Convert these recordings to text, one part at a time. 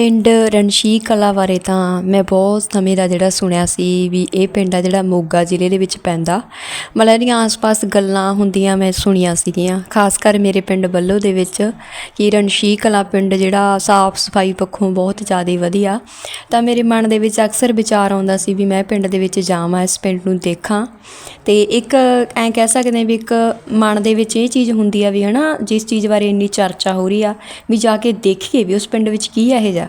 ਪਿੰਡ ਰਣਸ਼ੀ ਕਲਾ ਬਾਰੇ ਤਾਂ ਮੈਂ ਬਹੁਤ ਸਮੇਂ ਦਾ ਜਿਹੜਾ ਸੁਣਿਆ ਸੀ ਵੀ ਇਹ ਪਿੰਡ ਆ ਜਿਹੜਾ ਮੋਗਾ ਜ਼ਿਲ੍ਹੇ ਦੇ ਵਿੱਚ ਪੈਂਦਾ। ਮਤਲਬ ਇਹਦੀਆਂ ਆਸ-ਪਾਸ ਗੱਲਾਂ ਹੁੰਦੀਆਂ ਮੈਂ ਸੁਣੀਆਂ ਸੀਗੀਆਂ। ਖਾਸ ਕਰ ਮੇਰੇ ਪਿੰਡ ਬੱਲੋ ਦੇ ਵਿੱਚ ਕਿ ਰਣਸ਼ੀ ਕਲਾ ਪਿੰਡ ਜਿਹੜਾ ਸਾਫ਼ ਸਫ਼ਾਈ ਪੱਖੋਂ ਬਹੁਤ ਜ਼ਿਆਦਾ ਵਧੀਆ। ਤਾਂ ਮੇਰੇ ਮਨ ਦੇ ਵਿੱਚ ਅਕਸਰ ਵਿਚਾਰ ਆਉਂਦਾ ਸੀ ਵੀ ਮੈਂ ਪਿੰਡ ਦੇ ਵਿੱਚ ਜਾਵਾਂ, ਇਸ ਪਿੰਡ ਨੂੰ ਦੇਖਾਂ। ਤੇ ਇੱਕ ਐਂ ਕਹਿ ਸਕਦੇ ਵੀ ਇੱਕ ਮਨ ਦੇ ਵਿੱਚ ਇਹ ਚੀਜ਼ ਹੁੰਦੀ ਆ ਵੀ ਹਨਾ, ਜਿਸ ਚੀਜ਼ ਬਾਰੇ ਇੰਨੀ ਚਰਚਾ ਹੋ ਰਹੀ ਆ, ਵੀ ਜਾ ਕੇ ਦੇਖੀਏ ਵੀ ਉਸ ਪਿੰਡ ਵਿੱਚ ਕੀ ਇਹੋ ਜਿਹਾ।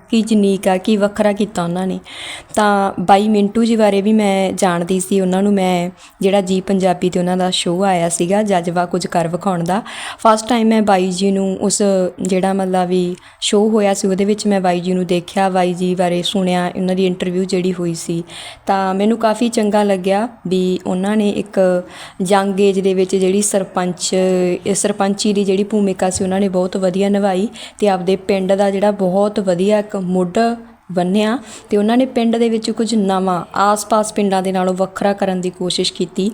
ਕੀ ਜਨੀਕ ਆ, ਕੀ ਵੱਖਰਾ ਕੀਤਾ ਉਹਨਾਂ ਨੇ। ਤਾਂ ਬਾਈ ਮਿੰਟੂ ਜੀ ਬਾਰੇ ਵੀ ਮੈਂ ਜਾਣਦੀ ਸੀ। ਉਹਨਾਂ ਨੂੰ ਮੈਂ ਜਿਹੜਾ ਜੀ ਪੰਜਾਬੀ ਤੇ ਉਹਨਾਂ ਦਾ ਸ਼ੋਅ ਆਇਆ ਸੀਗਾ, ਜਜ਼ਬਾ ਕੁਝ ਕਰ ਵਿਖਾਉਣ ਦਾ। ਫਸਟ ਟਾਈਮ ਮੈਂ ਬਾਈ ਜੀ ਨੂੰ ਉਸ ਜਿਹੜਾ ਮਤਲਬ ਵੀ ਸ਼ੋਅ ਹੋਇਆ ਸੀ, ਉਹਦੇ ਵਿੱਚ ਮੈਂ ਬਾਈ ਜੀ ਨੂੰ ਦੇਖਿਆ। ਬਾਈ ਜੀ ਬਾਰੇ ਸੁਣਿਆ, ਉਹਨਾਂ ਦੀ ਇੰਟਰਵਿਊ ਜਿਹੜੀ ਹੋਈ ਸੀ। ਤਾਂ ਮੈਨੂੰ ਕਾਫੀ ਚੰਗਾ ਲੱਗਿਆ ਵੀ ਉਹਨਾਂ ਨੇ ਇੱਕ ਯੰਗ ਏਜ ਦੇ ਵਿੱਚ ਜਿਹੜੀ ਸਰਪੰਚ, ਸਰਪੰਚੀ ਦੀ ਜਿਹੜੀ ਭੂਮਿਕਾ ਸੀ, ਉਹਨਾਂ ਨੇ ਬਹੁਤ ਵਧੀਆ ਨਿਭਾਈ ਤੇ ਆਪਦੇ ਪਿੰਡ ਦਾ ਜਿਹੜਾ ਬਹੁਤ ਵਧੀਆ ਇੱਕ मोठं ਬੰਨਿਆ ਤੇ ਉਹਨਾਂ ਨੇ ਪਿੰਡ ਦੇ ਵਿੱਚ ਕੁਝ ਨਵਾਂ ਆਸ-ਪਾਸ ਪਿੰਡਾਂ ਦੇ ਨਾਲੋਂ ਵੱਖਰਾ ਕਰਨ ਦੀ ਕੋਸ਼ਿਸ਼ ਕੀਤੀ।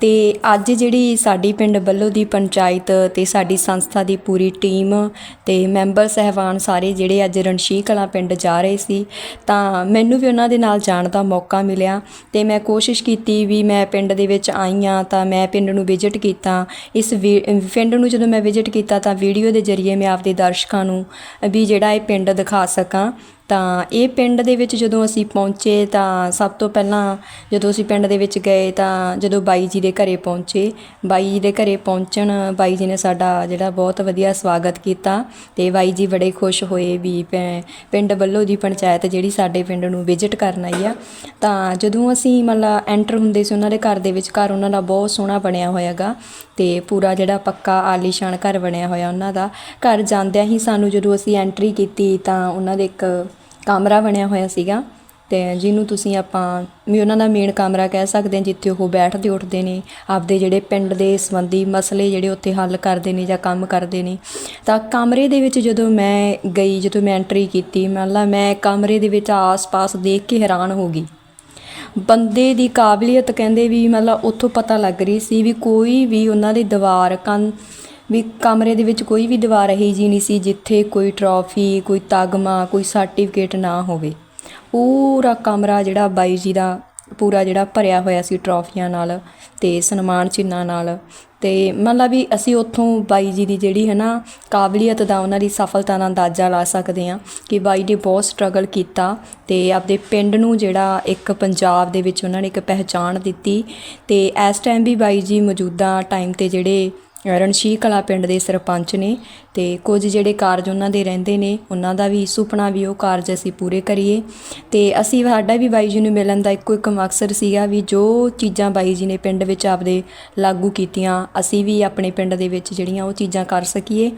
ਤੇ ਅੱਜ ਜਿਹੜੀ ਸਾਡੀ ਪਿੰਡ ਵੱਲੋਂ ਦੀ ਪੰਚਾਇਤ ਤੇ ਸਾਡੀ ਸੰਸਥਾ ਦੀ ਪੂਰੀ ਟੀਮ ਤੇ ਮੈਂਬਰ ਸਹਿਬਾਨ ਸਾਰੇ ਜਿਹੜੇ ਅੱਜ ਰਣਸ਼ੀ ਕਲਾਂ ਪਿੰਡ ਜਾ ਰਹੇ ਸੀ, ਤਾਂ ਮੈਨੂੰ ਵੀ ਉਹਨਾਂ ਦੇ ਨਾਲ ਜਾਣ ਦਾ ਮੌਕਾ ਮਿਲਿਆ ਤੇ ਮੈਂ ਕੋਸ਼ਿਸ਼ ਕੀਤੀ ਵੀ ਮੈਂ ਪਿੰਡ ਦੇ ਵਿੱਚ ਆਈ ਹਾਂ ਤਾਂ ਮੈਂ ਪਿੰਡ ਨੂੰ ਵਿਜ਼ਿਟ ਕੀਤਾ। ਇਸ ਵੀ- ਪਿੰਡ ਨੂੰ ਜਦੋਂ ਮੈਂ ਵਿਜ਼ਿਟ ਕੀਤਾ ਤਾਂ ਵੀਡੀਓ ਦੇ ਜ਼ਰੀਏ ਮੈਂ ਆਪਦੇ ਦਰਸ਼ਕਾਂ ਨੂੰ ਵੀ ਜਿਹੜਾ ਇਹ ਪਿੰਡ ਦਿਖਾ ਸਕਾਂ। ਤਾਂ ਇਹ ਪਿੰਡ ਦੇ ਵਿੱਚ ਜਦੋਂ ਅਸੀਂ ਪਹੁੰਚੇ ਤਾਂ ਸਭ ਤੋਂ ਪਹਿਲਾਂ ਜਦੋਂ ਅਸੀਂ ਪਿੰਡ ਦੇ ਵਿੱਚ ਗਏ ਤਾਂ ਜਦੋਂ ਬਾਈ ਜੀ ਦੇ ਘਰੇ ਪਹੁੰਚੇ, ਬਾਈ ਜੀ ਦੇ ਘਰੇ ਪਹੁੰਚਣ ਬਾਈ ਜੀ ਨੇ ਸਾਡਾ ਜਿਹੜਾ ਬਹੁਤ ਵਧੀਆ ਸਵਾਗਤ ਕੀਤਾ ਤੇ ਬਾਈ ਜੀ ਬੜੇ ਖੁਸ਼ ਹੋਏ ਵੀ ਪੈ- ਪਿੰਡ ਵੱਲੋਂ ਦੀ ਪੰਚਾਇਤ ਜਿਹੜੀ ਸਾਡੇ ਪਿੰਡ ਨੂੰ ਵਿਜ਼ਿਟ ਕਰਨ ਆਈ ਆ। ਤਾਂ ਜਦੋਂ ਅਸੀਂ ਮਤਲਬ ਐਂਟਰ ਹੁੰਦੇ ਸੀ ਉਹਨਾਂ ਦੇ ਘਰ ਦੇ ਵਿੱਚ ਘਰ ਉਹਨਾਂ ਦਾ ਬਹੁਤ ਸੋਹਣਾ ਬਣਿਆ ਹੋਇਆਗਾ ਤੇ ਪੂਰਾ ਜਿਹੜਾ ਪੱਕਾ ਆਲੀਸ਼ਾਨ ਘਰ ਬਣਿਆ ਹੋਇਆ ਉਹਨਾਂ ਦਾ। ਘਰ ਜਾਂਦਿਆਂ ਹੀ ਸਾਨੂੰ ਜਦੋਂ ਅਸੀਂ ਐਂਟਰੀ ਕੀਤੀ ਤਾਂ ਉਹਨਾਂ ਦੇ ਇੱਕ ਕਮਰਾ ਬਣਿਆ ਹੋਇਆ ਸੀਗਾ ਤੇ ਜਿਹਨੂੰ ਤੁਸੀਂ ਆਪਾਂ, ਵੀ ਉਹਨਾਂ ਦਾ ਮੇਨ ਕਮਰਾ ਕਹਿ ਸਕਦੇ ਹਾਂ ਜਿੱਥੇ ਉਹ ਬੈਠਦੇ, ਉੱਠਦੇ ਨੇ, ਆਪਦੇ ਜਿਹੜੇ ਪਿੰਡ ਦੇ ਸੰਬੰਧੀ ਮਸਲੇ ਜਿਹੜੇ ਉੱਥੇ ਹੱਲ ਕਰਦੇ ਨੇ ਜਾਂ ਕੰਮ ਕਰਦੇ ਨੇ। ਤਾਂ ਕਮਰੇ ਦੇ ਵਿੱਚ ਜਦੋਂ ਮੈਂ ਗਈ, ਜਦੋਂ ਮੈਂ ਐਂਟਰੀ ਕੀਤੀ, ਮਤਲਬ ਮੈਂ ਕਮਰੇ ਦੇ ਵਿੱਚ ਆਸ-ਪਾਸ ਦੇਖ ਕੇ ਹੈਰਾਨ ਹੋ ਗਈ। ਬੰਦੇ ਦੀ ਕਾਬਲੀਅਤ ਕਹਿੰਦੇ ਵੀ ਮਤਲਬ ਉੱਥੋਂ ਪਤਾ ਲੱਗ ਰਹੀ ਸੀ ਵੀ ਕੋਈ ਵੀ ਉਹਨਾਂ ਦੀ ਦੀਵਾਰ ਕੰਨ ਵੀ ਕਮਰੇ ਦੇ ਵਿੱਚ ਕੋਈ ਵੀ ਦੀਵਾਰ ਇਹੀ ਜੀ ਨਹੀਂ ਸੀ ਜਿੱਥੇ ਕੋਈ ਟਰੋਫੀ ਕੋਈ ਤਗਮਾ, ਕੋਈ ਸਰਟੀਫਿਕੇਟ ਨਾ ਹੋਵੇ। ਪੂਰਾ ਕਮਰਾ ਜਿਹੜਾ ਬਾਈ ਜੀ ਦਾ, ਪੂਰਾ ਜਿਹੜਾ ਭਰਿਆ ਹੋਇਆ ਸੀ ਟਰੋਫੀਆਂ ਨਾਲ ਤੇ ਸਨਮਾਨ ਚਿੰਨਾਂ ਨਾਲ। ਤੇ ਮਤਲਬ ਵੀ ਅਸੀਂ ਉੱਥੋਂ ਬਾਈ ਜੀ ਦੀ ਜਿਹੜੀ ਹੈ ਨਾ ਕਾਬਲੀਅਤ ਦਾ ਉਹਨਾਂ ਦੀ ਸਫਲਤਾ ਦਾ ਅੰਦਾਜ਼ਾ ਲਾ ਸਕਦੇ ਹਾਂ ਕਿ ਬਾਈ ਨੇ ਬਹੁਤ ਸਟਰਗਲ ਕੀਤਾ ਤੇ ਆਪਦੇ ਪਿੰਡ ਨੂੰ ਜਿਹੜਾ ਇੱਕ ਪੰਜਾਬ ਦੇ ਵਿੱਚ ਉਹਨਾਂ ਨੇ ਇੱਕ ਪਹਿਚਾਣ ਦਿੱਤੀ। ਤੇ ਇਸ ਟਾਈਮ ਵੀ ਬਾਈ ਜੀ ਮੌਜੂਦਾ ਟਾਈਮ ਤੇ ਜਿਹੜੇ ਰਣਸ਼ੀ ਕਲਾ ਪਿੰਡ ਦੇ ਸਰਪੰਚ ਨੇ ਤੇ ਕੁਝ ਜਿਹੜੇ ਕਾਰਜ ਉਹਨਾਂ ਦੇ ਰਹਿੰਦੇ ਨੇ, ਉਹਨਾਂ ਦਾ ਵੀ ਸੁਪਨਾ ਵੀ ਉਹ ਕਾਰਜ ਅਸੀਂ ਪੂਰੇ ਕਰੀਏ। ਤੇ ਅਸੀਂ ਸਾਡਾ ਵੀ ਬਾਈ ਜੀ ਨੂੰ ਮਿਲਣ ਦਾ ਇੱਕੋ ਇੱਕ ਮਕਸਦ ਸੀਗਾ ਵੀ ਜੋ ਚੀਜ਼ਾਂ ਬਾਈ ਜੀ ਨੇ ਪਿੰਡ ਵਿੱਚ ਆਪਦੇ ਲਾਗੂ ਕੀਤੀਆਂ, ਅਸੀਂ ਵੀ ਆਪਣੇ ਪਿੰਡ ਦੇ ਵਿੱਚ ਜਿਹੜੀਆਂ ਉਹ ਚੀਜ਼ਾਂ ਕਰ ਸਕੀਏ।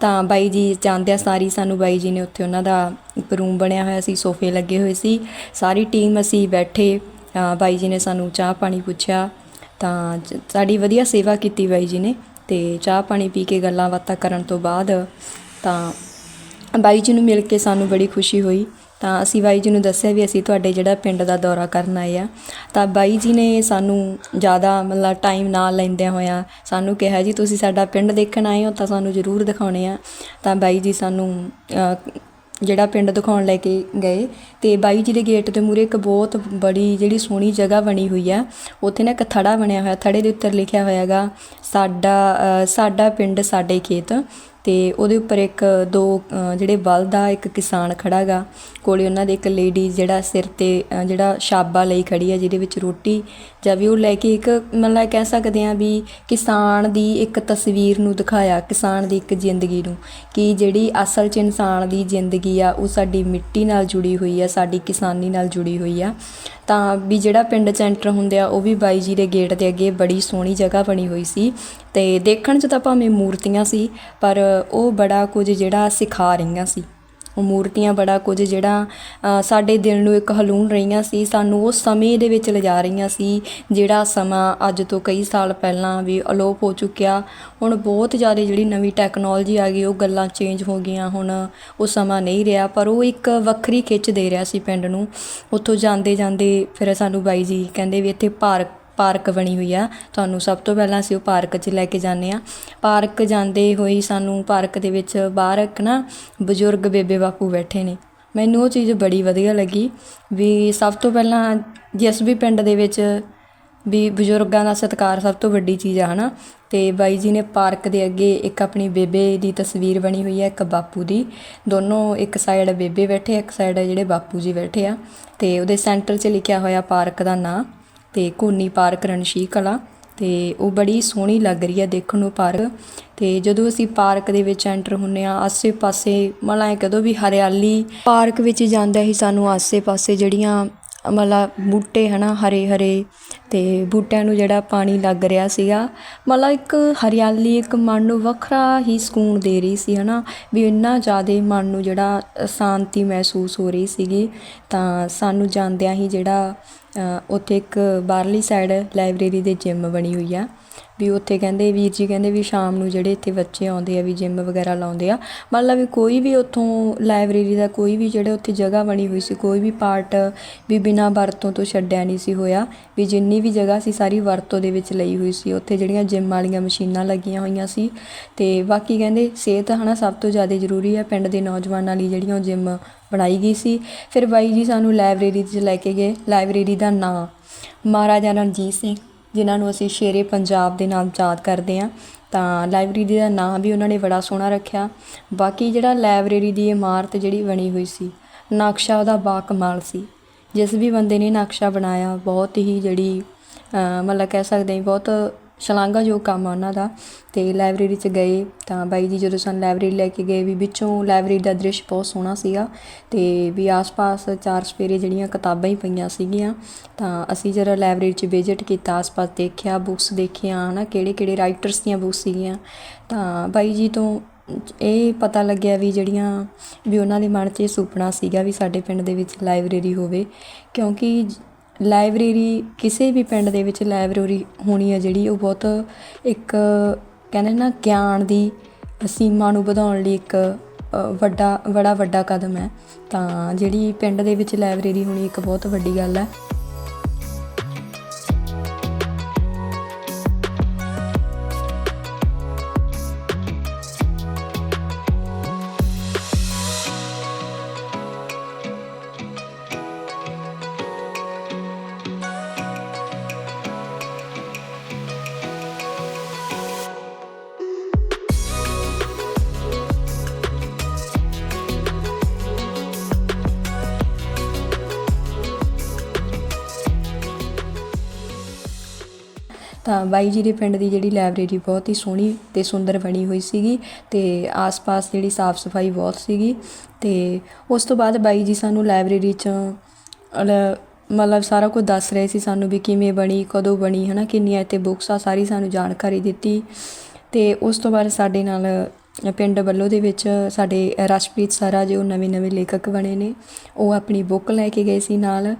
ਤਾਂ ਬਾਈ ਜੀ ਜਾਂਦਿਆਂ ਸਾਰੀ ਸਾਨੂੰ ਬਾਈ ਜੀ ਨੇ ਉੱਥੇ ਉਹਨਾਂ ਦਾ ਇੱਕ ਰੂਮ ਬਣਿਆ ਹੋਇਆ ਸੀ, ਸੋਫੇ ਲੱਗੇ ਹੋਏ ਸੀ। ਸਾਰੀ ਟੀਮ ਅਸੀਂ ਬੈਠੇ ਬਾਈ ਜੀ ਨੇ ਸਾਨੂੰ ਚਾਹ ਪਾਣੀ ਪੁੱਛਿਆ। ਤਾਂ ਸਾਡੀ ਵਧੀਆ ਸੇਵਾ ਕੀਤੀ ਬਾਈ ਜੀ ਨੇ। ਤੇ ਚਾਹ ਪਾਣੀ ਪੀ ਕੇ ਗੱਲਾਂ ਬਾਤਾਂ ਕਰਨ ਤੋਂ ਬਾਅਦ ਤਾਂ ਬਾਈ ਜੀ ਨੂੰ ਮਿਲ ਕੇ ਸਾਨੂੰ ਬੜੀ ਖੁਸ਼ੀ ਹੋਈ। ਤਾਂ ਅਸੀਂ ਬਾਈ ਜੀ ਨੂੰ ਦੱਸਿਆ ਵੀ ਅਸੀਂ ਤੁਹਾਡੇ ਜਿਹੜਾ ਪਿੰਡ ਦਾ ਦੌਰਾ ਕਰਨ ਆਏ ਆ। ਤਾਂ ਬਾਈ ਜੀ ਨੇ ਸਾਨੂੰ ਜ਼ਿਆਦਾ ਮਤਲਬ ਟਾਈਮ ਨਾ ਲੈਂਦਿਆਂ ਹੋਇਆਂ ਸਾਨੂੰ ਕਿਹਾ, ਜੀ ਤੁਸੀਂ ਸਾਡਾ ਪਿੰਡ ਦੇਖਣ ਆਏ ਹੋ ਤਾਂ ਸਾਨੂੰ ਜ਼ਰੂਰ ਦਿਖਾਉਣੇ ਆ। ਤਾਂ ਬਾਈ ਜੀ ਸਾਨੂੰ ਜਿਹੜਾ ਪਿੰਡ ਦਿਖਾਉਣ ਲੈ ਕੇ ਗਏ ਅਤੇ ਬਾਈ ਜੀ ਦੇ ਗੇਟ ਦੇ ਮੂਹਰੇ ਇੱਕ ਬਹੁਤ ਬੜੀ ਜਿਹੜੀ ਸੋਹਣੀ ਜਗ੍ਹਾ ਬਣੀ ਹੋਈ ਆ ਉੱਥੇ ਨਾ ਇੱਕ ਥੜਾ ਬਣਿਆ ਹੋਇਆ, ਥੜੇ ਦੇ ਉੱਤੇ ਲਿਖਿਆ ਹੋਇਆ ਹੈਗਾ, ਸਾਡਾ ਸਾਡਾ ਪਿੰਡ, ਸਾਡੇ ਖੇਤ। ਤੇ ਉਹਦੇ ਉੱਪਰ ਇੱਕ ਦੋ ਜਿਹੜੇ ਬਲਦ ਆ ਇੱਕ ਕਿਸਾਨ ਖੜਾਗਾ, ਕੋਲੇ ਉਹਨਾਂ ਦੇ ਇੱਕ ਲੇਡੀ ਜਿਹੜਾ ਸਿਰ ਤੇ ਜਿਹੜਾ ਛਾਬਾ ਲਈ ਖੜੀ ਆ, ਜਿਹਦੇ ਵਿੱਚ ਰੋਟੀ ਜਾਂ ਵੀ ਉਹ ਲੈ ਕੇ ਇੱਕ, ਮਤਲਬ ਕਹਿ ਸਕਦੇ ਆ ਵੀ ਕਿਸਾਨ ਦੀ ਇੱਕ ਤਸਵੀਰ ਨੂੰ ਦਿਖਾਇਆ, ਕਿਸਾਨ ਦੀ ਇੱਕ ਜ਼ਿੰਦਗੀ ਨੂੰ, ਕਿ ਜਿਹੜੀ ਅਸਲ 'ਚ ਇਨਸਾਨ ਦੀ ਜ਼ਿੰਦਗੀ ਆ, ਉਹ ਸਾਡੀ ਮਿੱਟੀ ਨਾਲ ਜੁੜੀ ਹੋਈ ਆ, ਸਾਡੀ ਕਿਸਾਨੀ ਨਾਲ ਜੁੜੀ ਹੋਈ ਆ। ਤਾਂ ਵੀ ਜਿਹੜਾ ਪਿੰਡ 'ਚ ਐਂਟਰ ਹੁੰਦੇ ਆ, ਉਹ ਵੀ ਬਾਈ ਜੀ ਦੇ ਗੇਟ ਦੇ ਅੱਗੇ ਬੜੀ ਸੋਹਣੀ ਜਗ੍ਹਾ ਬਣੀ ਹੋਈ ਸੀ। ਅਤੇ ਦੇਖਣ 'ਚ ਤਾਂ ਭਾਵੇਂ ਮੂਰਤੀਆਂ ਸੀ, ਪਰ ਉਹ ਬੜਾ ਕੁਝ ਜਿਹੜਾ ਸਿਖਾ ਰਹੀਆਂ ਸੀ। ਉਹ ਮੂਰਤੀਆਂ ਬੜਾ ਕੁਝ ਜਿਹੜਾ ਸਾਡੇ ਦਿਲ ਨੂੰ ਇੱਕ ਹਲੂਣ ਰਹੀਆਂ ਸੀ, ਸਾਨੂੰ ਉਸ ਸਮੇਂ ਦੇ ਵਿੱਚ ਲਿਜਾ ਰਹੀਆਂ ਸੀ, ਜਿਹੜਾ ਸਮਾਂ ਅੱਜ ਤੋਂ ਕਈ ਸਾਲ ਪਹਿਲਾਂ ਵੀ ਅਲੋਪ ਹੋ ਚੁੱਕਿਆ। ਹੁਣ ਬਹੁਤ ਜ਼ਿਆਦਾ ਜਿਹੜੀ ਨਵੀਂ ਟੈਕਨੋਲੋਜੀ ਆ ਗਈ, ਉਹ ਗੱਲਾਂ ਚੇਂਜ ਹੋ ਗਈਆਂ, ਹੁਣ ਉਹ ਸਮਾਂ ਨਹੀਂ ਰਿਹਾ, ਪਰ ਉਹ ਇੱਕ ਵੱਖਰੀ ਖਿੱਚ ਦੇ ਰਿਹਾ ਸੀ ਪਿੰਡ ਨੂੰ। ਉੱਥੋਂ ਜਾਂਦੇ ਜਾਂਦੇ ਫਿਰ ਸਾਨੂੰ ਬਾਈ ਜੀ ਕਹਿੰਦੇ ਵੀ ਇੱਥੇ ਪਾਰਕ ਪਾਰਕ ਬਣੀ ਹੋਈ ਆ। ਤੁਹਾਨੂੰ ਸਭ ਤੋਂ ਪਹਿਲਾਂ ਅਸੀਂ ਉਹ ਪਾਰਕ 'ਚ ਲੈ ਕੇ ਜਾਂਦੇ ਆ ਪਾਰਕ ਜਾਂਦੇ ਹੋਈ ਸਾਨੂੰ ਪਾਰਕ ਦੇ ਵਿੱਚ ਬਾਹਰ ਇੱਕ ਨਾ ਬਜ਼ੁਰਗ ਬੇਬੇ ਬਾਪੂ ਬੈਠੇ ਨੇ। ਮੈਨੂੰ ਉਹ ਚੀਜ਼ ਬੜੀ ਵਧੀਆ ਲੱਗੀ ਵੀ ਸਭ ਤੋਂ ਪਹਿਲਾਂ ਜਿਸ ਵੀ ਪਿੰਡ ਦੇ ਵਿੱਚ ਵੀ ਬਜ਼ੁਰਗਾਂ ਦਾ ਸਤਿਕਾਰ ਸਭ ਤੋਂ ਵੱਡੀ ਚੀਜ਼ ਆ, ਹਨਾ? ਤੇ ਬਾਈ ਜੀ ਨੇ ਪਾਰਕ ਦੇ ਅੱਗੇ ਇੱਕ ਆਪਣੀ ਬੇਬੇ ਦੀ ਤਸਵੀਰ ਬਣੀ ਹੋਈ ਹੈ ਇੱਕ ਬਾਪੂ ਦੀ। ਦੋਨੋਂ ਇੱਕ ਸਾਈਡ ਬੇਬੇ ਬੈਠੇ, ਇੱਕ ਸਾਈਡ ਜਿਹੜੇ ਬਾਪੂ ਜੀ ਬੈਠੇ ਆ। ਤੇ ਉਹਦੇ ਸੈਂਟਰ 'ਚ ਲਿਖਿਆ ਹੋਇਆ ਪਾਰਕ ਦਾ ਨਾਂ। ਤੇ ਕੋਨੀ ਪਾਰਕ ਰਣਸ਼ੀ ਕਲਾ ਤੇ ਉਹ ਬੜੀ ਸੋਹਣੀ ਲੱਗ ਰਹੀ ਹੈ ਦੇਖਣ ਨੂੰ ਪਾਰਕ। ਤੇ ਜਦੋਂ ਅਸੀਂ ਪਾਰਕ ਦੇ ਵਿੱਚ ਐਂਟਰ ਹੁੰਨੇ ਆ ਆਸੇ-ਪਾਸੇ ਮਤਲਬ ਐਂ ਕਹਦੋ ਵੀ ਹਰਿਆਲੀ ਪਾਰਕ ਵਿੱਚ ਜਾਂਦਾ ਹੀ ਸਾਨੂੰ ਆਸੇ-ਪਾਸੇ ਜਿਹੜੀਆਂ ਮਤਲਬ ਬੂਟੇ ਹੈ ਨਾ ਹਰੇ ਹਰੇ ਅਤੇ ਬੂਟਿਆਂ ਨੂੰ ਜਿਹੜਾ ਪਾਣੀ ਲੱਗ ਰਿਹਾ ਸੀਗਾ, ਮਤਲਬ ਇੱਕ ਹਰਿਆਲੀ, ਇੱਕ ਮਨ ਨੂੰ ਵੱਖਰਾ ਹੀ ਸਕੂਨ ਦੇ ਰਹੀ ਸੀ ਹੈ ਨਾ ਵੀ ਇੰਨਾ ਜ਼ਿਆਦਾ ਮਨ ਨੂੰ ਜਿਹੜਾ ਸ਼ਾਂਤੀ ਮਹਿਸੂਸ ਹੋ ਰਹੀ ਸੀਗੀ। ਤਾਂ ਸਾਨੂੰ ਜਾਂਦਿਆਂ ਹੀ ਜਿਹੜਾ ਉੱਥੇ ਇੱਕ ਬਾਹਰਲੀ ਸਾਈਡ ਲਾਇਬ੍ਰੇਰੀ ਦੇ ਜਿੰਮ ਬਣੀ ਹੋਈ ਆ। ਵੀ ਉੱਥੇ ਕਹਿੰਦੇ ਵੀਰ ਜੀ ਕਹਿੰਦੇ ਵੀ ਸ਼ਾਮ ਨੂੰ ਜਿਹੜੇ ਇੱਥੇ ਬੱਚੇ ਆਉਂਦੇ ਆ ਵੀ ਜਿਮ ਵਗੈਰਾ ਲਾਉਂਦੇ ਆ, ਮਤਲਬ ਵੀ ਕੋਈ ਵੀ ਉੱਥੋਂ ਲਾਇਬ੍ਰੇਰੀ ਦਾ ਕੋਈ ਵੀ ਜਿਹੜੇ ਉੱਥੇ ਜਗ੍ਹਾ ਬਣੀ ਹੋਈ ਸੀ, ਕੋਈ ਵੀ ਪਾਰਟ ਵੀ ਬਿਨਾਂ ਵਰਤੋਂ ਤੋਂ ਛੱਡਿਆ ਨਹੀਂ ਸੀ ਹੋਇਆ, ਵੀ ਜਿੰਨੀ ਵੀ ਜਗ੍ਹਾ ਸੀ ਸਾਰੀ ਵਰਤੋਂ ਦੇ ਵਿੱਚ ਲਈ ਹੋਈ ਸੀ, ਉੱਥੇ ਜਿਹੜੀਆਂ ਜਿਮ ਵਾਲੀਆਂ ਮਸ਼ੀਨਾਂ ਲੱਗੀਆਂ ਹੋਈਆਂ ਸੀ ਤੇ ਬਾਕੀ ਕਹਿੰਦੇ ਸਿਹਤ ਹਨਾ ਸਭ ਤੋਂ ਜ਼ਿਆਦਾ ਜ਼ਰੂਰੀ ਹੈ ਪਿੰਡ ਦੇ ਨੌਜਵਾਨਾਂ ਲਈ ਜਿਹੜੀਆਂ ਉਹ ਜਿਮ ਬਣਾਈ ਗਈ ਸੀ। ਫਿਰ ਬਾਈ ਜੀ ਸਾਨੂੰ ਲਾਇਬ੍ਰੇਰੀ 'ਚ ਲੈ ਕੇ ਗਏ ਲਾਇਬ੍ਰੇਰੀ ਦਾ ਨਾਂ ਮਹਾਰਾਜਾ ਰਣਜੀਤ ਸਿੰਘ। ਜਿਨ੍ਹਾਂ ਨੂੰ ਅਸੀਂ ਸ਼ੇਰੇ ਪੰਜਾਬ ਦੇ ਨਾਮ ਯਾਦ ਕਰਦੇ ਹਾਂ, ਤਾਂ ਲਾਇਬ੍ਰੇਰੀ ਦਾ ਨਾਂ ਵੀ ਉਹਨਾਂ ਨੇ ਬੜਾ ਸੋਹਣਾ ਰੱਖਿਆ। ਬਾਕੀ ਜਿਹੜਾ ਲਾਇਬ੍ਰੇਰੀ ਦੀ ਇਮਾਰਤ ਜਿਹੜੀ ਬਣੀ ਹੋਈ ਸੀ, ਨਕਸ਼ਾ ਉਹਦਾ ਬਾਕਮਾਲ ਸੀ। ਜਿਸ ਵੀ ਬੰਦੇ ਨੇ ਨਕਸ਼ਾ ਬਣਾਇਆ, ਬਹੁਤ ਹੀ ਜਿਹੜੀ ਮਤਲਬ ਕਹਿ ਸਕਦੇ ਬਹੁਤ ਬਹੁਤ ਸ਼ਲਾਘਾਯੋਗ ਕੰਮ ਆ ਉਹਨਾਂ ਦਾ, ਤੇ ਲਾਇਬ੍ਰੇਰੀ 'ਚ ਗਏ ਤਾਂ ਬਾਈ ਜੀ ਜਦੋਂ ਸਾਨੂੰ ਲਾਇਬ੍ਰੇਰੀ ਲੈ ਕੇ ਗਏ ਵੀ ਵਿੱਚੋਂ ਲਾਇਬ੍ਰੇਰੀ ਦਾ ਦ੍ਰਿਸ਼ ਬਹੁਤ ਸੋਹਣਾ ਸੀਗਾ ਤੇ ਵੀ ਆਸ-ਪਾਸ ਚਾਰ ਸਪੇਰੇ ਜਿਹੜੀਆਂ ਕਿਤਾਬਾਂ ਹੀ ਪਈਆਂ ਸੀਗੀਆਂ, ਤਾਂ ਅਸੀਂ ਜ਼ਰਾ ਲਾਇਬ੍ਰੇਰੀ 'ਚ ਵਿਜ਼ਿਟ ਕੀਤਾ, ਆਸ-ਪਾਸ ਦੇਖਿਆ, ਬੁੱਕਸ ਦੇਖੀਆਂ, ਹਨਾ, ਕਿਹੜੇ-ਕਿਹੜੇ ਰਾਈਟਰਸ ਦੀਆਂ ਬੁੱਕਸ ਸੀਗੀਆਂ। ਤਾਂ ਬਾਈ ਜੀ ਤੋਂ ਇਹ ਪਤਾ ਲੱਗਿਆ ਵੀ ਜਿਹੜੀਆਂ ਵੀ ਉਹਨਾਂ ਦੇ ਮਨ 'ਚ ਇਹ ਸੁਪਨਾ ਸੀਗਾ ਵੀ ਸਾਡੇ ਪਿੰਡ ਦੇ ਵਿੱਚ ਲਾਇਬ੍ਰੇਰੀ ਹੋਵੇ, ਕਿਉਂਕਿ ਲਾਇਬ੍ਰੇਰੀ ਕਿਸੇ ਵੀ ਪਿੰਡ ਦੇ ਵਿੱਚ ਲਾਇਬ੍ਰੇਰੀ ਹੋਣੀ ਹੈ ਜਿਹੜੀ ਉਹ ਬਹੁਤ ਇੱਕ ਕਹਿੰਦੇ ਨਾ ਗਿਆਨ ਦੀ ਸੀਮਾ ਨੂੰ ਵਧਾਉਣ ਲਈ ਇੱਕ ਵੱਡਾ, ਬੜਾ ਵੱਡਾ ਕਦਮ ਹੈ। ਤਾਂ ਜਿਹੜੀ ਪਿੰਡ ਦੇ ਵਿੱਚ ਲਾਇਬ੍ਰੇਰੀ ਹੋਣੀ ਇੱਕ ਬਹੁਤ ਵੱਡੀ ਗੱਲ ਹੈ। ਤਾਂ ਬਾਈ ਜੀ ਦੇ ਪਿੰਡ ਦੀ ਜਿਹੜੀ ਲਾਇਬ੍ਰੇਰੀ ਬਹੁਤ ਹੀ ਸੋਹਣੀ ਤੇ ਸੁੰਦਰ ਬਣੀ ਹੋਈ ਸੀਗੀ ਤੇ ਆਸ-ਪਾਸ ਜਿਹੜੀ ਸਾਫ਼ ਸਫ਼ਾਈ ਬਹੁਤ ਸੀਗੀ ਤੇ ਉਸ ਤੋਂ ਬਾਅਦ ਬਾਈ ਜੀ ਸਾਨੂੰ ਲਾਇਬ੍ਰੇਰੀ 'ਚ ਮਤਲਬ ਸਾਰਾ ਕੁਝ ਦੱਸ ਰਹੇ ਸੀ ਸਾਨੂੰ ਵੀ ਕਿਵੇਂ ਬਣੀ, ਕਦੋਂ ਬਣੀ, ਹਨਾ, ਕਿੰਨੀਆਂ ਇੱਥੇ ਬੁੱਕਸ ਆ, ਸਾਰੀ ਸਾਨੂੰ ਜਾਣਕਾਰੀ ਦਿੱਤੀ ਤੇ ਉਸ ਤੋਂ ਬਾਅਦ ਸਾਡੇ ਨਾਲ ਪਿੰਡ ਵੱਲੋਂ ਦੇ ਵਿੱਚ ਸਾਡੇ ਰਸ਼ਪ੍ਰੀਤ ਸਾਰਾ ਆ ਜੋ ਨਵੇਂ ਨਵੇਂ ਲੇਖਕ ਬਣੇ ਨੇ, ਉਹ ਆਪਣੀ ਬੁੱਕ ਲੈ ਕੇ ਗਏ ਸੀ ਨਾਲ।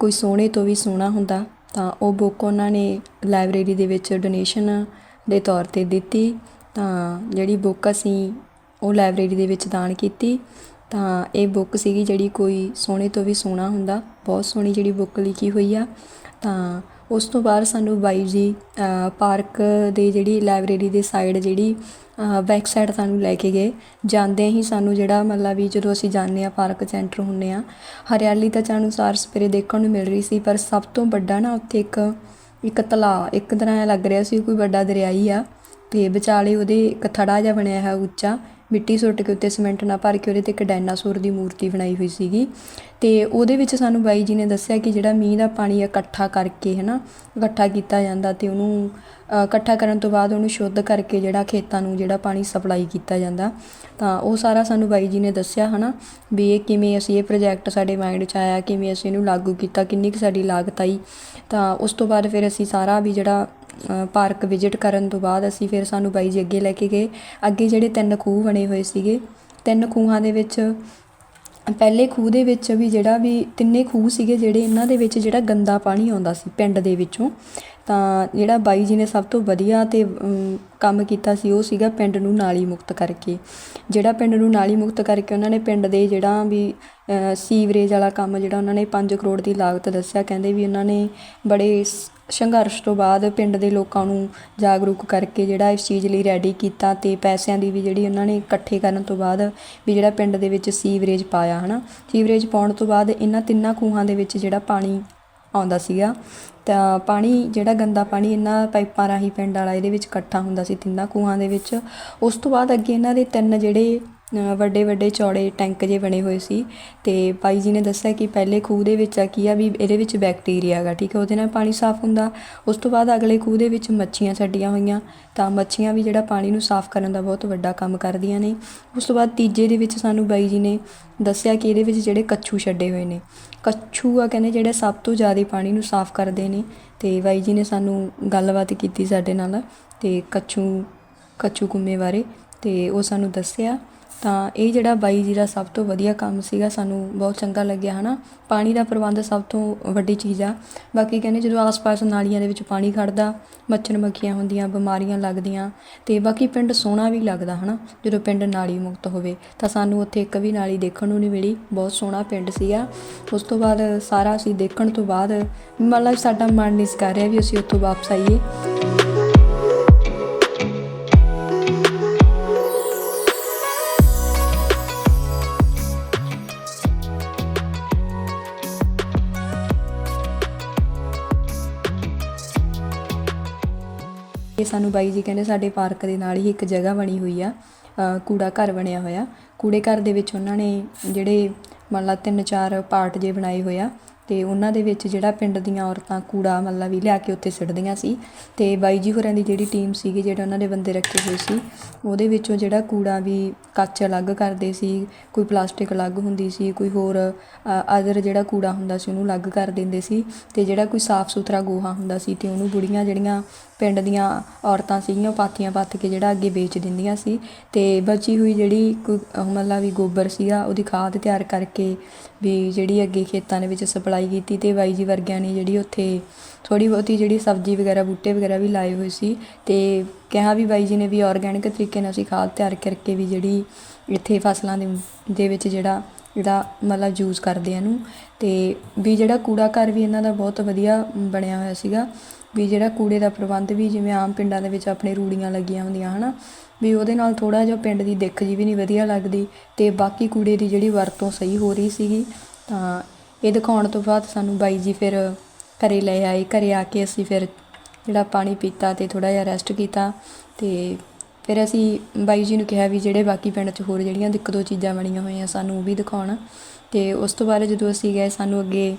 ਕੋਈ ਸੋਹਣੇ ਤੋਂ ਵੀ ਸੋਹਣਾ ਹੁੰਦਾ। ਤਾਂ ਉਹ ਬੁੱਕ ਉਹਨਾਂ ਨੇ ਲਾਇਬ੍ਰੇਰੀ ਦੇ ਵਿੱਚ ਡੋਨੇਸ਼ਨ ਦੇ ਤੌਰ ਤੇ ਦਿੱਤੀ। ਤਾਂ ਜਿਹੜੀ ਬੁੱਕ ਅਸੀਂ ਉਹ ਲਾਇਬ੍ਰੇਰੀ ਦੇ ਵਿੱਚ ਦਾਨ ਕੀਤੀ। ਤਾਂ ਇਹ ਬੁੱਕ ਸੀਗੀ ਜਿਹੜੀ ਕੋਈ ਸੋਹਣੇ ਤੋਂ ਵੀ ਸੋਹਣਾ ਹੁੰਦਾ, ਬਹੁਤ ਸੋਹਣੀ ਜਿਹੜੀ ਬੁੱਕ ਲਿਖੀ ਹੋਈ ਆ। ਤਾਂ ਉਸ ਤੋਂ ਬਾਅਦ ਸਾਨੂੰ ਬਾਈ ਜੀ ਪਾਰਕ ਦੇ ਜਿਹੜੀ ਲਾਇਬ੍ਰੇਰੀ ਦੇ ਸਾਈਡ ਜਿਹੜੀ ਬੈਕ ਸਾਈਡ ਸਾਨੂੰ ਲੈ ਕੇ ਗਏ। ਜਾਂਦੇ ਹੀ ਸਾਨੂੰ ਜਿਹੜਾ ਮਤਲਬ ਵੀ ਜਦੋਂ ਅਸੀਂ ਜਾਂਦੇ ਆ ਪਾਰਕ 'ਚ ਐਂਟਰ ਹੁੰਨੇ ਆ ਹਰਿਆਲੀ ਤਾਂ ਸਾਨੂੰ ਸਾਰ ਸਪੇਰੇ ਦੇਖਣ ਨੂੰ ਮਿਲ ਰਹੀ ਸੀ, ਪਰ ਸਭ ਤੋਂ ਵੱਡਾ ਨਾ ਉੱਥੇ ਇੱਕ ਇੱਕ ਤਲਾਅ, ਇੱਕ ਤਰ੍ਹਾਂ ਲੱਗ ਰਿਹਾ ਸੀ, ਕੋਈ ਵੱਡਾ ਦਰਿਆ ਹੀ ਆ। ਤੇ ਵਿਚਾਲੇ ਉਹਦੇ ਇੱਕ ਥੜਾ ਜਿਹਾ ਬਣਿਆ ਹੈ ਉੱਚਾ। ਮਿੱਟੀ ਸੁੱਟ ਕੇ ਉੱਤੇ ਸੀਮੈਂਟ ਨਾਲ ਭਰ ਕੇ ਉਹਦੇ ਤੇ ਇੱਕ ਡਾਇਨਾਸੌਰ ਦੀ ਮੂਰਤੀ ਬਣਾਈ ਹੋਈ ਸੀਗੀ। ਤੇ ਉਹਦੇ ਵਿੱਚ ਸਾਨੂੰ ਬਾਈ ਜੀ ਨੇ ਦੱਸਿਆ ਕਿ ਜਿਹੜਾ ਮੀਂਹ ਦਾ ਪਾਣੀ ਆ ਇਕੱਠਾ ਕਰਕੇ ਹਨਾ, ਇਕੱਠਾ ਕੀਤਾ ਜਾਂਦਾ ਤੇ ਉਹਨੂੰ ਇਕੱਠਾ ਕਰਨ ਤੋਂ ਬਾਅਦ ਉਹਨੂੰ ਸ਼ੁੱਧ ਕਰਕੇ ਜਿਹੜਾ ਖੇਤਾਂ ਨੂੰ ਜਿਹੜਾ ਪਾਣੀ ਸਪਲਾਈ ਕੀਤਾ ਜਾਂਦਾ। ਤਾਂ ਉਹ ਸਾਰਾ ਸਾਨੂੰ ਬਾਈ ਜੀ ਨੇ ਦੱਸਿਆ ਹਨਾ ਵੀ ਇਹ ਕਿਵੇਂ ਅਸੀਂ ਇਹ ਪ੍ਰੋਜੈਕਟ ਸਾਡੇ ਮਾਈਂਡ 'ਚ ਆਇਆ, ਕਿਵੇਂ ਅਸੀਂ ਇਹਨੂੰ ਲਾਗੂ ਕੀਤਾ, ਕਿੰਨੀ ਕੁ ਸਾਡੀ ਲਾਗਤ ਆਈ। ਤਾਂ ਉਸ ਤੋਂ ਬਾਅਦ ਫਿਰ ਅਸੀਂ ਸਾਰਾ ਵੀ ਜਿਹੜਾ ਪਾਰਕ ਵਿਜ਼ਿਟ ਕਰਨ ਤੋਂ ਬਾਅਦ ਅਸੀਂ ਫਿਰ ਸਾਨੂੰ ਬਾਈ ਜੀ ਅੱਗੇ ਲੈ ਕੇ ਗਏ। ਅੱਗੇ ਜਿਹੜੇ ਤਿੰਨ ਖੂਹ ਬਣੇ ਹੋਏ ਸੀਗੇ, ਤਿੰਨ ਖੂਹਾਂ ਦੇ ਵਿੱਚ, ਪਹਿਲੇ ਖੂਹ ਦੇ ਵਿੱਚ ਵੀ ਜਿਹੜਾ ਵੀ ਤਿੰਨੇ ਖੂਹ ਸੀਗੇ ਜਿਹੜੇ ਇਹਨਾਂ ਦੇ ਵਿੱਚ ਜਿਹੜਾ ਗੰਦਾ ਪਾਣੀ ਆਉਂਦਾ ਸੀ ਪਿੰਡ ਦੇ ਵਿੱਚੋਂ, ਤਾਂ ਜਿਹੜਾ ਬਾਈ ਜੀ ਨੇ ਸਭ ਤੋਂ ਵਧੀਆ ਤੇ ਕੰਮ ਕੀਤਾ ਸੀ ਉਹ ਸੀਗਾ ਪਿੰਡ ਨੂੰ ਨਾਲੀ ਮੁਕਤ ਕਰਕੇ। ਜਿਹੜਾ ਪਿੰਡ ਨੂੰ ਨਾਲੀ ਮੁਕਤ ਕਰਕੇ ਉਹਨਾਂ ਨੇ ਪਿੰਡ ਦੇ ਜਿਹੜਾ ਵੀ ਸੀਵਰੇਜ ਵਾਲਾ ਕੰਮ ਜਿਹੜਾ ਉਹਨਾਂ ਨੇ 5 ਕਰੋੜ ਦੀ ਲਾਗਤ ਦੱਸਿਆ, ਕਹਿੰਦੇ ਵੀ ਉਹਨਾਂ ਨੇ ਬੜੇ ਸੰਘਰਸ਼ ਤੋਂ ਬਾਅਦ ਪਿੰਡ ਦੇ ਲੋਕਾਂ ਨੂੰ ਜਾਗਰੂਕ ਕਰਕੇ ਜਿਹੜਾ ਇਸ ਚੀਜ਼ ਲਈ ਰੈਡੀ ਕੀਤਾ ਅਤੇ ਪੈਸਿਆਂ ਦੀ ਵੀ ਜਿਹੜੀ ਉਹਨਾਂ ਨੇ ਇਕੱਠੇ ਕਰਨ ਤੋਂ ਬਾਅਦ ਵੀ ਜਿਹੜਾ ਪਿੰਡ ਦੇ ਵਿੱਚ ਸੀਵਰੇਜ ਪਾਇਆ ਹੈ ਨਾ ਸੀਵਰੇਜ ਪਾਉਣ ਤੋਂ ਬਾਅਦ ਇਹਨਾਂ ਤਿੰਨਾਂ ਖੂਹਾਂ ਦੇ ਵਿੱਚ ਜਿਹੜਾ ਪਾਣੀ ਆਉਂਦਾ ਸੀਗਾ, ਤਾਂ ਪਾਣੀ, ਜਿਹੜਾ ਗੰਦਾ ਪਾਣੀ ਇਹਨਾਂ ਪਾਈਪਾਂ ਰਾਹੀਂ ਪਿੰਡ ਵਾਲਾ ਇਹਦੇ ਵਿੱਚ ਇਕੱਠਾ ਹੁੰਦਾ ਸੀ ਤਿੰਨਾਂ ਖੂਹਾਂ ਦੇ ਵਿੱਚ। ਉਸ ਤੋਂ ਬਾਅਦ ਅੱਗੇ ਇਹਨਾਂ ਦੇ ਤਿੰਨ ਜਿਹੜੇ ਵੱਡੇ ਵੱਡੇ ਚੌੜੇ ਟੈਂਕ ਜੇ ਬਣੇ ਹੋਏ ਸੀ ਤੇ ਬਾਈ ਜੀ ਨੇ ਦੱਸਿਆ ਕਿ ਪਹਿਲੇ ਖੂਹ ਦੇ ਵਿੱਚ ਆ ਕੀ ਆ ਵੀ ਇਹਦੇ ਵਿੱਚ ਬੈਕਟੀਰੀਆ ਹੈਗਾ, ਠੀਕ ਹੈ, ਉਹਦੇ ਨਾਲ ਪਾਣੀ ਸਾਫ਼ ਹੁੰਦਾ। ਉਸ ਤੋਂ ਬਾਅਦ ਅਗਲੇ ਖੂਹ ਦੇ ਵਿੱਚ ਮੱਛੀਆਂ ਛੱਡੀਆਂ ਹੋਈਆਂ, ਤਾਂ ਮੱਛੀਆਂ ਵੀ ਜਿਹੜਾ ਪਾਣੀ ਨੂੰ ਸਾਫ਼ ਕਰਨ ਦਾ ਬਹੁਤ ਵੱਡਾ ਕੰਮ ਕਰਦੀਆਂ ਨੇ। ਉਸ ਤੋਂ ਬਾਅਦ ਤੀਜੇ ਦੇ ਵਿੱਚ ਸਾਨੂੰ ਬਾਈ ਜੀ ਨੇ ਦੱਸਿਆ ਕਿ ਇਹਦੇ ਵਿੱਚ ਜਿਹੜੇ ਕੱਛੂ ਛੱਡੇ ਹੋਏ ਨੇ। ਕੱਛੂ ਆ ਕਹਿੰਦੇ ਜਿਹੜੇ ਸਭ ਤੋਂ ਜ਼ਿਆਦਾ ਪਾਣੀ ਨੂੰ ਸਾਫ਼ ਕਰਦੇ ਨੇ ਤੇ ਬਾਈ ਜੀ ਨੇ ਸਾਨੂੰ ਗੱਲਬਾਤ ਕੀਤੀ ਸਾਡੇ ਨਾਲ ਤੇ ਕੱਛੂ ਕੱਛੂ ਕੁੰਮੇ ਬਾਰੇ ਤੇ ਉਹ ਸਾਨੂੰ ਦੱਸਿਆ ਤਾਂ ਇਹ ਜਿਹੜਾ ਬਾਈ ਜੀ ਦਾ ਸਭ ਤੋਂ ਵਧੀਆ ਕੰਮ ਸੀਗਾ, ਸਾਨੂੰ ਬਹੁਤ ਚੰਗਾ ਲੱਗਿਆ, ਹਨਾ? ਪਾਣੀ ਦਾ ਪ੍ਰਬੰਧ ਸਭ ਤੋਂ ਵੱਡੀ ਚੀਜ਼ ਆ। ਬਾਕੀ ਕਹਿੰਦੇ ਜਦੋਂ ਆਸ-ਪਾਸ ਨਾਲੀਆਂ ਦੇ ਵਿੱਚ ਪਾਣੀ ਖੜਦਾ ਮੱਛਰ ਮੱਖੀਆਂ ਹੁੰਦੀਆਂ, ਬਿਮਾਰੀਆਂ ਲੱਗਦੀਆਂ, ਤੇ ਬਾਕੀ ਪਿੰਡ ਸੋਹਣਾ ਵੀ ਲੱਗਦਾ, ਹਨਾ? ਜਦੋਂ ਪਿੰਡ ਨਾਲੀ ਮੁਕਤ ਹੋਵੇ, ਤਾਂ ਸਾਨੂੰ ਉੱਥੇ ਇੱਕ ਵੀ ਨਾਲੀ ਦੇਖਣ ਨੂੰ ਨਹੀਂ ਮਿਲੀ। ਬਹੁਤ ਸੋਹਣਾ ਪਿੰਡ ਸੀਗਾ। ਉਸ ਤੋਂ ਬਾਅਦ ਸਾਰਾ ਅਸੀਂ ਦੇਖਣ ਤੋਂ ਬਾਅਦ, ਮਤਲਬ ਸਾਡਾ ਮਨ ਨਹੀਂ ਕਰ ਰਿਹਾ ਵੀ ਅਸੀਂ ਉੱਥੋਂ ਵਾਪਸ ਆਈਏ। ਇਹ ਸਾਨੂੰ ਬਾਈ ਜੀ ਕਹਿੰਦੇ ਸਾਡੇ ਪਾਰਕ ਦੇ ਨਾਲ ਹੀ ਇੱਕ ਜਗ੍ਹਾ ਬਣੀ ਹੋਈ ਆ ਕੂੜਾ ਘਰ ਬਣਿਆ ਹੋਇਆ। ਕੂੜੇ ਘਰ ਦੇ ਵਿੱਚ ਉਹਨਾਂ ਨੇ ਜਿਹੜੇ ਮੰਨ ਲਾ ਤਿੰਨ ਚਾਰ ਪਾਰਟ ਜੇ ਬਣਾਏ ਹੋਇਆ ਤੇ ਉਹਨਾਂ ਦੇ ਵਿੱਚ ਜਿਹੜਾ ਪਿੰਡ ਦੀਆਂ ਔਰਤਾਂ ਕੂੜਾ ਮੱਲਾ ਵੀ ਲਿਆ ਕੇ ਉੱਥੇ ਸਿੱਟਦੀਆਂ ਸੀ। ਤੇ ਬਾਈ ਜੀ ਹੋਰਾਂ ਦੀ ਜਿਹੜੀ ਟੀਮ ਸੀਗੀ, ਜਿਹੜੇ ਉਹਨਾਂ ਦੇ ਬੰਦੇ ਰੱਖੇ ਹੋਏ ਸੀ, ਉਹਦੇ ਵਿੱਚੋਂ ਜਿਹੜਾ ਕੂੜਾ ਵੀ ਕੱਚ ਅਲੱਗ ਕਰਦੇ ਸੀ, ਕੋਈ ਪਲਾਸਟਿਕ ਅਲੱਗ ਹੁੰਦੀ ਸੀ, ਕੋਈ ਹੋਰ ਅਦਰ ਜਿਹੜਾ ਕੂੜਾ ਹੁੰਦਾ ਸੀ ਉਹਨੂੰ ਅਲੱਗ ਕਰ ਦਿੰਦੇ ਸੀ, ਤੇ ਜਿਹੜਾ ਕੋਈ ਸਾਫ਼ ਸੁਥਰਾ ਗੋਹਾ ਹੁੰਦਾ ਸੀ ਤੇ ਉਹਨੂੰ ਬੁੜੀਆਂ ਜਿਹੜੀਆਂ ਪਿੰਡ ਦੀਆਂ ਔਰਤਾਂ ਸੀਗੀਆਂ, ਉਹ ਪਾਥੀਆਂ ਪੱਥ ਕੇ ਜਿਹੜਾ ਅੱਗੇ ਵੇਚ ਦਿੰਦੀਆਂ ਸੀ ਅਤੇ ਬਚੀ ਹੋਈ ਜਿਹੜੀ ਕੋਈ ਮਤਲਬ ਵੀ ਗੋਬਰ ਸੀਗਾ, ਉਹਦੀ ਖਾਦ ਤਿਆਰ ਕਰਕੇ ਵੀ ਜਿਹੜੀ ਅੱਗੇ ਖੇਤਾਂ ਦੇ ਵਿੱਚ ਸਪਲਾਈ ਕੀਤੀ ਅਤੇ ਬਾਈ ਜੀ ਵਰਗਿਆਂ ਨੇ ਜਿਹੜੀ ਉੱਥੇ ਥੋੜ੍ਹੀ ਬਹੁਤੀ ਜਿਹੜੀ ਸਬਜ਼ੀ ਵਗੈਰਾ, ਬੂਟੇ ਵਗੈਰਾ ਵੀ ਲਾਏ ਹੋਏ ਸੀ ਅਤੇ ਕਿਹਾ ਵੀ ਬਾਈ ਜੀ ਨੇ ਵੀ ਔਰਗੈਨਿਕ ਤਰੀਕੇ ਨਾਲ ਅਸੀਂ ਖਾਦ ਤਿਆਰ ਕਰਕੇ ਵੀ ਜਿਹੜੀ ਇੱਥੇ ਫਸਲਾਂ ਦੇ ਦੇ ਵਿੱਚ ਜਿਹੜਾ ਜਿਹੜਾ ਮਤਲਬ ਯੂਜ਼ ਕਰਦੇ ਆ ਇਹਨੂੰ ਅਤੇ ਵੀ ਜਿਹੜਾ ਕੂੜਾ ਘਰ ਵੀ ਇਹਨਾਂ ਦਾ ਬਹੁਤ ਵਧੀਆ ਬਣਿਆ ਹੋਇਆ ਸੀਗਾ ਵੀ ਜਿਹੜਾ ਕੂੜੇ ਦਾ ਪ੍ਰਬੰਧ ਵੀ ਜਿਵੇਂ ਆਮ ਪਿੰਡਾਂ ਦੇ ਵਿੱਚ ਆਪਣੇ ਰੂੜੀਆਂ ਲੱਗੀਆਂ ਹੁੰਦੀਆਂ, ਹਨਾ? ਵੀ ਉਹਦੇ ਨਾਲ ਥੋੜਾ ਜਿਹਾ ਪਿੰਡ ਦੀ ਦਿੱਖ ਜੀ ਵੀ ਨਹੀਂ ਵਧੀਆ ਲੱਗਦੀ ਤੇ ਬਾਕੀ ਕੂੜੇ ਦੀ ਜਿਹੜੀ ਵਰਤੋਂ ਸਹੀ ਹੋ ਰਹੀ ਸੀਗੀ, ਤਾਂ ਇਹ ਦਿਖਾਉਣ ਤੋਂ ਬਾਅਦ ਸਾਨੂੰ ਬਾਈ ਜੀ ਫਿਰ ਘਰੇ ਲੈ ਆਏ, ਘਰੇ ਆ ਕੇ ਅਸੀਂ ਫਿਰ ਜਿਹੜਾ ਪਾਣੀ ਪੀਤਾ ਤੇ ਥੋੜਾ ਜਿਹਾ ਰੈਸਟ ਕੀਤਾ ਤੇ ਫਿਰ ਅਸੀਂ ਬਾਈ ਜੀ ਨੂੰ ਕਿਹਾ ਵੀ ਜਿਹੜੇ ਬਾਕੀ ਪਿੰਡ 'ਚ ਹੋਰ ਜਿਹੜੀਆਂ ਦਿੱਕ ਦੋ ਚੀਜ਼ਾਂ ਬਣੀਆਂ ਹੋਈਆਂ ਸਾਨੂੰ ਉਹ ਵੀ ਦਿਖਾਉਣ ਤੇ ਉਸ ਤੋਂ ਬਾਅਦ ਜਦੋਂ ਅਸੀਂ ਗਏ ਸਾਨੂੰ ਅੱਗੇ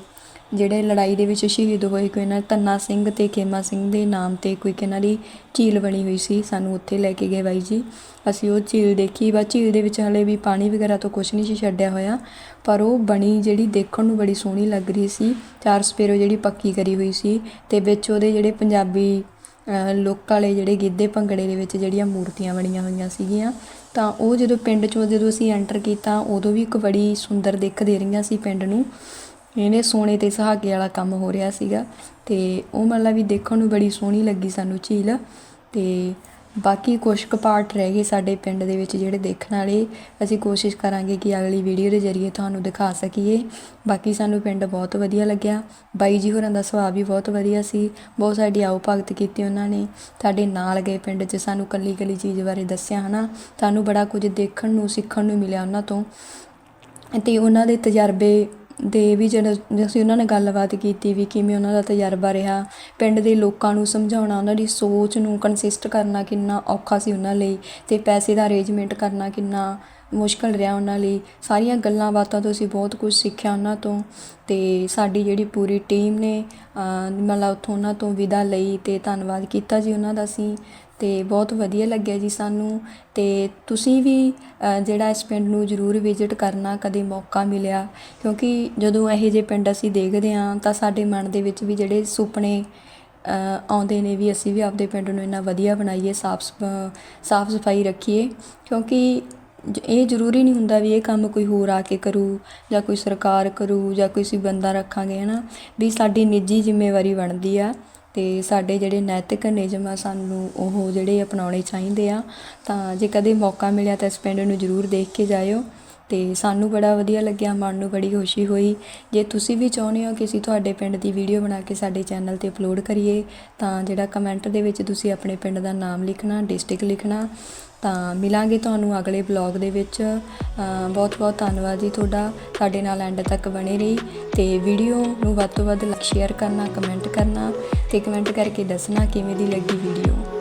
ਜਿਹੜੇ ਲੜਾਈ ਦੇ ਵਿੱਚ ਸ਼ਹੀਦ ਹੋਏ ਕੋਈ ਇਹਨਾਂ ਧੰਨਾ ਸਿੰਘ ਤੇ ਖੇਮਾ ਸਿੰਘ ਦੇ ਨਾਮ ਤੇ ਕੋਈ ਇਹਨਾਂ ਦੀ ਝੀਲ ਬਣੀ ਹੋਈ ਸੀ ਸਾਨੂੰ ਉੱਥੇ ਲੈ ਕੇ ਗਏ ਬਾਈ ਜੀ। ਅਸੀਂ ਉਹ ਝੀਲ ਦੇਖੀ ਬਾ ਝੀਲ ਦੇ ਵਿੱਚ ਹਲੇ ਵੀ ਪਾਣੀ ਵਗੈਰਾ ਤੋਂ ਕੁਝ ਨਹੀਂ ਸੀ ਛੱਡਿਆ ਹੋਇਆ ਪਰ ਉਹ ਬਣੀ ਜਿਹੜੀ ਦੇਖਣ ਨੂੰ ਬੜੀ ਸੋਹਣੀ ਲੱਗ ਰਹੀ ਸੀ ਚਾਰ ਸਪੇਰੋ ਜਿਹੜੀ ਪੱਕੀ ਕਰੀ ਹੋਈ ਸੀ ਤੇ ਵਿੱਚ ਉਹਦੇ ਜਿਹੜੇ ਪੰਜਾਬੀ ਅ, ਲੋਕ ਵਾਲੇ ਜਿਹੜੇ ਗਿੱਧੇ ਭੰਗੜੇ ਦੇ ਵਿੱਚ ਜਿਹੜੀਆਂ ਮੂਰਤੀਆਂ ਬਣੀਆਂ ਹੋਈਆਂ ਸੀਗੀਆਂ ਤਾਂ ਉਹ ਜਦੋਂ ਪਿੰਡ 'ਚੋਂ ਜਦੋਂ ਅਸੀਂ ਐਂਟਰ ਕੀਤਾ ਉਦੋਂ ਵੀ ਇੱਕ ਬੜੀ ਸੁੰਦਰ ਦਿੱਖ ਦੇ ਰਹੀਆਂ ਸੀ ਪਿੰਡ ਨੂੰ। ਇਹਨੇ ਸੋਨੇ ਤੇ ਸੁਹਾਗੇ ਵਾਲਾ ਕੰਮ ਹੋ ਰਿਹਾ ਸੀਗਾ ਤੇ ਉਹ ਮਤਲਬ ਵੀ ਦੇਖਣ ਨੂੰ ਬੜੀ ਸੋਹਣੀ ਲੱਗੀ ਸਾਨੂੰ ਝੀਲ ਤੇ ਬਾਕੀ ਕੁਝ ਕੁ ਪਾਰਟ ਰਹਿ ਗਏ ਸਾਡੇ ਪਿੰਡ ਦੇ ਵਿੱਚ ਜਿਹੜੇ ਦੇਖਣ ਵਾਲੇ। ਅਸੀਂ ਕੋਸ਼ਿਸ਼ ਕਰਾਂਗੇ ਕਿ ਅਗਲੀ ਵੀਡੀਓ ਦੇ ਜ਼ਰੀਏ ਤੁਹਾਨੂੰ ਦਿਖਾ ਸਕੀਏ। ਬਾਕੀ ਸਾਨੂੰ ਪਿੰਡ ਬਹੁਤ ਵਧੀਆ ਲੱਗਿਆ। ਬਾਈ ਜੀ ਹੋਰਾਂ ਦਾ ਸੁਭਾਅ ਵੀ ਬਹੁਤ ਵਧੀਆ ਸੀ। ਬਹੁਤ ਸਾਡੀ ਆਓ ਭਗਤ ਕੀਤੀ ਉਹਨਾਂ ਨੇ। ਸਾਡੇ ਨਾਲ ਗਏ ਪਿੰਡ 'ਚ ਸਾਨੂੰ ਕੱਲੀ ਕੱਲੀ ਚੀਜ਼ ਬਾਰੇ ਦੱਸਿਆ, ਹਨਾ। ਸਾਨੂੰ ਬੜਾ ਕੁਝ ਦੇਖਣ ਨੂੰ, ਸਿੱਖਣ ਨੂੰ ਮਿਲਿਆ ਉਹਨਾਂ ਤੋਂ। ਤੇ ਉਹਨਾਂ ਦੇ ਤਜਰਬੇ ਦੇ ਵੀ ਜਦੋਂ ਅਸੀਂ ਉਹਨਾਂ ਨਾਲ ਗੱਲਬਾਤ ਕੀਤੀ ਵੀ ਕਿਵੇਂ ਉਹਨਾਂ ਦਾ ਤਜਰਬਾ ਰਿਹਾ, ਪਿੰਡ ਦੇ ਲੋਕਾਂ ਨੂੰ ਸਮਝਾਉਣਾ, ਉਹਨਾਂ ਦੀ ਸੋਚ ਨੂੰ ਕੰਸਿਸਟ ਕਰਨਾ ਕਿੰਨਾ ਔਖਾ ਸੀ ਉਹਨਾਂ ਲਈ ਅਤੇ ਪੈਸੇ ਦਾ ਅਰੇਂਜਮੈਂਟ ਕਰਨਾ ਕਿੰਨਾ ਮੁਸ਼ਕਲ ਰਿਹਾ ਉਹਨਾਂ ਲਈ, ਸਾਰੀਆਂ ਗੱਲਾਂ ਬਾਤਾਂ ਤੋਂ ਅਸੀਂ ਬਹੁਤ ਕੁਝ ਸਿੱਖਿਆ ਉਹਨਾਂ ਤੋਂ ਤੇ ਸਾਡੀ ਜਿਹੜੀ ਪੂਰੀ ਟੀਮ ਨੇ ਮਤਲਬ ਉੱਥੋਂ ਉਹਨਾਂ ਤੋਂ ਵਿਦਾ ਲਈ ਤੇ ਧੰਨਵਾਦ ਕੀਤਾ ਜੀ ਉਹਨਾਂ ਦਾ ਅਸੀਂ ਅਤੇ ਬਹੁਤ ਵਧੀਆ ਲੱਗਿਆ ਜੀ ਸਾਨੂੰ। ਅਤੇ ਤੁਸੀਂ ਵੀ ਜਿਹੜਾ ਇਸ ਪਿੰਡ ਨੂੰ ਜ਼ਰੂਰ ਵਿਜ਼ਿਟ ਕਰਨਾ, ਕਦੇ ਮੌਕਾ ਮਿਲਿਆ। ਕਿਉਂਕਿ ਜਦੋਂ ਇਹੋ ਜਿਹੇ ਪਿੰਡ ਅਸੀਂ ਦੇਖਦੇ ਹਾਂ, ਤਾਂ ਸਾਡੇ ਮਨ ਦੇ ਵਿੱਚ ਵੀ ਜਿਹੜੇ ਸੁਪਨੇ ਆਉਂਦੇ ਨੇ ਵੀ ਅਸੀਂ ਵੀ ਆਪਦੇ ਪਿੰਡ ਨੂੰ ਇੰਨਾ ਵਧੀਆ ਬਣਾਈਏ, ਸਾਫ਼ ਸਾਫ਼ ਸਫ਼ਾਈ ਰੱਖੀਏ। ਕਿਉਂਕਿ ਇਹ ਜ਼ਰੂਰੀ ਨਹੀਂ ਹੁੰਦਾ ਵੀ ਇਹ ਕੰਮ ਕੋਈ ਹੋਰ ਆ ਕੇ ਕਰੂ, ਜਾਂ ਕੋਈ ਸਰਕਾਰ ਕਰੂ, ਜਾਂ ਕੋਈ ਅਸੀਂ ਬੰਦਾ ਰੱਖਾਂਗੇ, ਹਨਾ? ਵੀ ਸਾਡੀ ਨਿੱਜੀ ਜ਼ਿੰਮੇਵਾਰੀ ਬਣਦੀ ਆ। ਅਤੇ ਸਾਡੇ ਜਿਹੜੇ ਨੈਤਿਕ ਨਿਯਮ ਆ, ਸਾਨੂੰ ਉਹ ਜਿਹੜੇ ਅਪਣਾਉਣੇ ਚਾਹੀਦੇ ਆ। ਤਾਂ ਜੇ ਕਦੇ ਮੌਕਾ ਮਿਲਿਆ ਤਾਂ ਇਸ ਪਿੰਡ ਨੂੰ ਜ਼ਰੂਰ ਦੇਖ ਕੇ ਜਾਇਓ। ਅਤੇ ਸਾਨੂੰ ਬੜਾ ਵਧੀਆ ਲੱਗਿਆ, ਮਨ ਨੂੰ ਬੜੀ ਖੁਸ਼ੀ ਹੋਈ। ਜੇ ਤੁਸੀਂ ਵੀ ਚਾਹੁੰਦੇ ਹੋ ਕਿ ਅਸੀਂ ਤੁਹਾਡੇ ਪਿੰਡ ਦੀ ਵੀਡੀਓ ਬਣਾ ਕੇ ਸਾਡੇ ਚੈਨਲ ਤੇ ਅਪਲੋਡ ਕਰੀਏ, ਤਾਂ ਜਿਹੜਾ ਕਮੈਂਟ ਦੇ ਵਿੱਚ ਤੁਸੀਂ ਆਪਣੇ ਪਿੰਡ ਦਾ ਨਾਮ ਲਿਖਣਾ, ਡਿਸਟ੍ਰਿਕਟ ਲਿਖਣਾ, ਤਾਂ ਮਿਲਾਂਗੇ ਤੁਹਾਨੂੰ ਅਗਲੇ ਬਲੌਗ ਦੇ ਵਿੱਚ। ਬਹੁਤ ਬਹੁਤ ਧੰਨਵਾਦ ਜੀ ਤੁਹਾਡਾ। ਸਾਡੇ ਨਾਲ ਐਂਡ ਤੱਕ ਬਣੇ ਰਹੀ। ਤੇ ਵੀਡੀਓ ਨੂੰ ਵੱਧ ਤੋਂ ਵੱਧ ਲਾਈਕ ਸ਼ੇਅਰ ਕਰਨਾ ਕਮੈਂਟ ਕਰਨਾ। ਤੇ ਕਮੈਂਟ ਕਰਕੇ ਦੱਸਣਾ ਕਿਵੇਂ ਦੀ ਲੱਗੀ ਵੀਡੀਓ